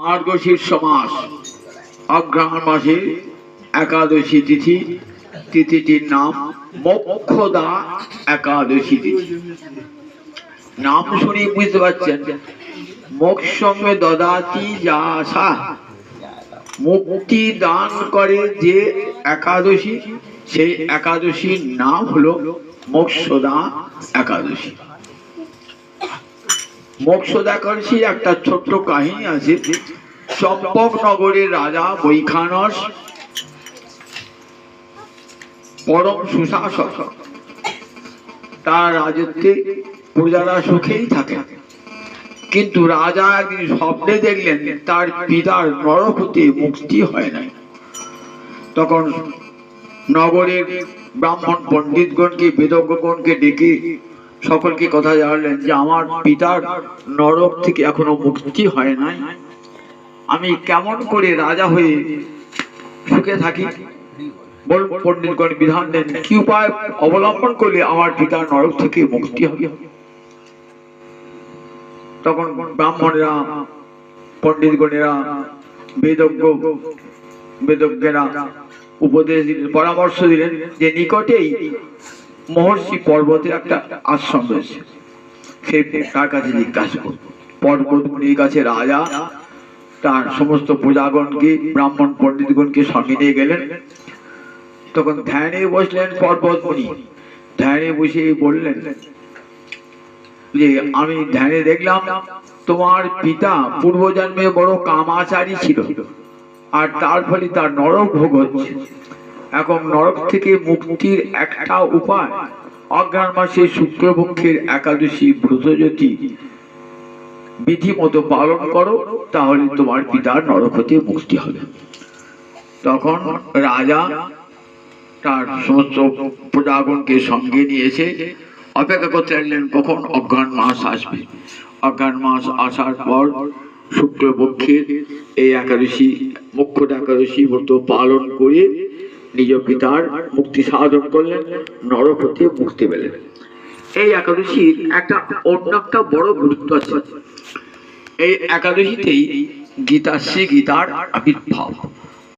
মার্গশীর সমাস। অগ্রহণ মাসের একাদশী তিথি। তিথিটির নাম মোক্ষদা একাদশী তিথি। নাম শুনে বুঝতে পারছেন মোক্ষমে দদাতি যা আশা মুক্তি দান করে যে একাদশী, সেই একাদশীর নাম হলো মোক্ষদা একাদশী। মোক্ষদা একটা ছোট্ট কাহিনী আছে। চম্পক নগরের রাজা বৈখানস পরম সুশাসক। তার রাজত্বে প্রজারা সুখেই থাকে। কিন্তু রাজা একদিন স্বপ্নে দেখলেন, তার পিতার নরক হতে মুক্তি হয় নাই। তখন নগরের ব্রাহ্মণ পণ্ডিতগণকে, বেদজ্ঞগণকে ডেকে সকলকে কথা জানালেন যে আমার পিতার নরক থেকে এখনও মুক্তি হয় নাই। আমি কেমন করে রাজা হয়ে সুখে থাকি? পণ্ডিতগণ, বিধান দেন, কি উপায় অবলম্বন করলে আমার পিতার নরক থেকে মুক্তি হবে? তখন ব্রাহ্মণেরা, পণ্ডিতগণেরা, বেদজ্ঞ, বেদজ্ঞেরা উপদেশ দিলেন, পরামর্শ দিলেন যে নিকটেই মহর্ষি পর্বতে একটা আশ্রম রয়েছে। সে তার কাছে জিজ্ঞাসা করল পর্বতগুলির কাছে রাজা, তার সমস্ত প্রজাগণকে, ব্রাহ্মণ পণ্ডিতগণকে সঙ্গে নিয়ে গেলেন। তখন ধ্যানে বসলেন পর্বতমণি ধ্যানে বসে বললেন, যে আমি ধ্যানে দেখলাম, তোমার পিতা পূর্বজন্মে বড় কামাচারী ছিল, আর তার ফলে তার নরক ভোগ হচ্ছে। এখন নরক থেকে মুক্তির একটা উপায়। অজ্ঞান মাসে শুক্রপক্ষের একাদশী ব্রতজ্যোতি। বিধি মতো পালন করো, তাহলে তোমার পিতার নরক হতে মুক্তি হবে। তখন রাজা তার সমস্ত প্রজাগণকে সঙ্গে নিয়ে এসে অপেক্ষা করতে লাগলেন, কখন অজ্ঞান মাস আসবে? অজ্ঞান মাস আসার পর শুক্লপক্ষের এই একাদশী, মুখ্য একাদশী ব্রত পালন করে নিজ পিতার মুক্তি সাধন করলেন, নরপতি মুক্তি পেলেন। এই একাদশীর একটা অন্য একটা বড় গুরুত্ব আছে। এই একাদশীতেই গীতা শ্রী গীতার আবির্ভাব।